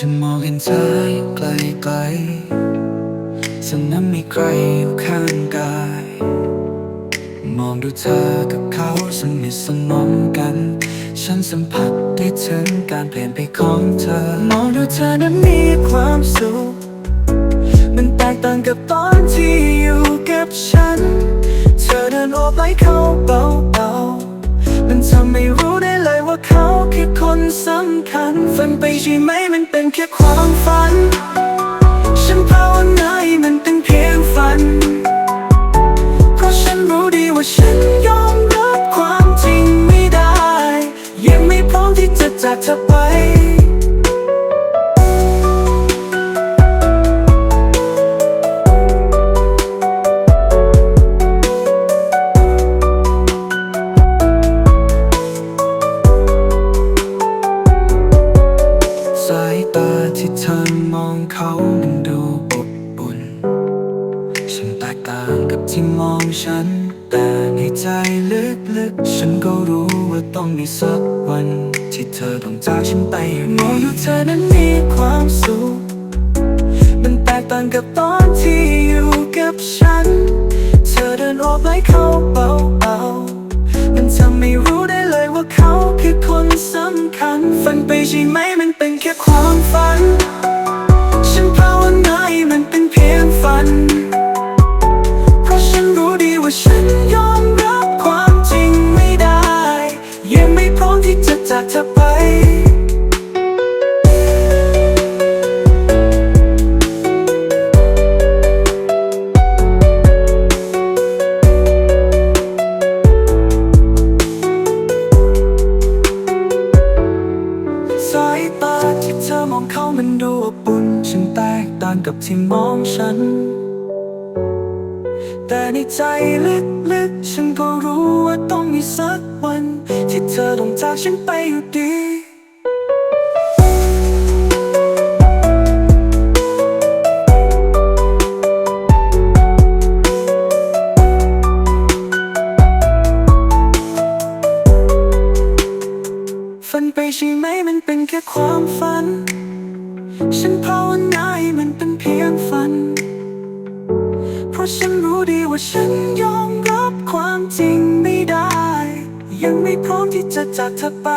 ฉันมองเห็นเธออยู่ไกลๆซึ่งนั้นมีใครอยู่ข้างกาย มองดูเธอกับเขาสนิทสนมกัน ฉันสัมผัสได้ถึงการเปลี่ยนไปของเธอ มองดูเธอนั้นมีความสุข มันแตกต่างกับตอนที่อยู่กับฉัน เธอเดินโอบไหล่เขาเบาๆ คนสำคัญ ฝันไปใช่ไหมมันเป็นแค่ความฝัน ฉันภาวนาให้มันเป็นเพียงฝัน เพราะฉันรู้ดีว่าฉันยอมรับความจริงไม่ได้ ยังไม่พร้อมที่จะจากเธอไป สายตาที่เธอมองเขามันดูอบอุ่นฉันแตกต่างกับที่มองฉัน แต่ในใจลึกๆ ฉันก็รู้ว่าต้องมีสักวัน ที่เธอต้องจากฉันไปมองดูเธอนั้นมีความสุข มันแตกต่างกับตอนที่อยู่กับฉัน เธอเดินโอบไหล่เขาเบาๆมันทำให้รู้ได้เลยว่าเขาคือคนสำคัญ ฝันไปใช่ไหมมันเป็น ค่ความฝัน ฉันภาวนาให้มันเป็นเพียงฝัน เพราะฉันรู้ดีว่าฉันยอมรับความจริงไม่ได้ ยังไม่พร้อมที่จะจากเธอไป ที่เธอมองเขามันดูอบอุ่นฉันแตกต่างกับที่มองฉัน แต่ในใจลึกๆ ฉันก็รู้ว่าต้องมีสักวัน ที่เธอต้องจากฉันไปอยู่ดี ฝันไปใช่ไหมมันเป็นแค่ความฝัน ฉันภาวนาให้มันเป็นเพียงฝัน เพราะฉันรู้ดีว่าฉันยอมรับความจริงไม่ได้ ยังไม่พร้อมที่จะจากเธอไป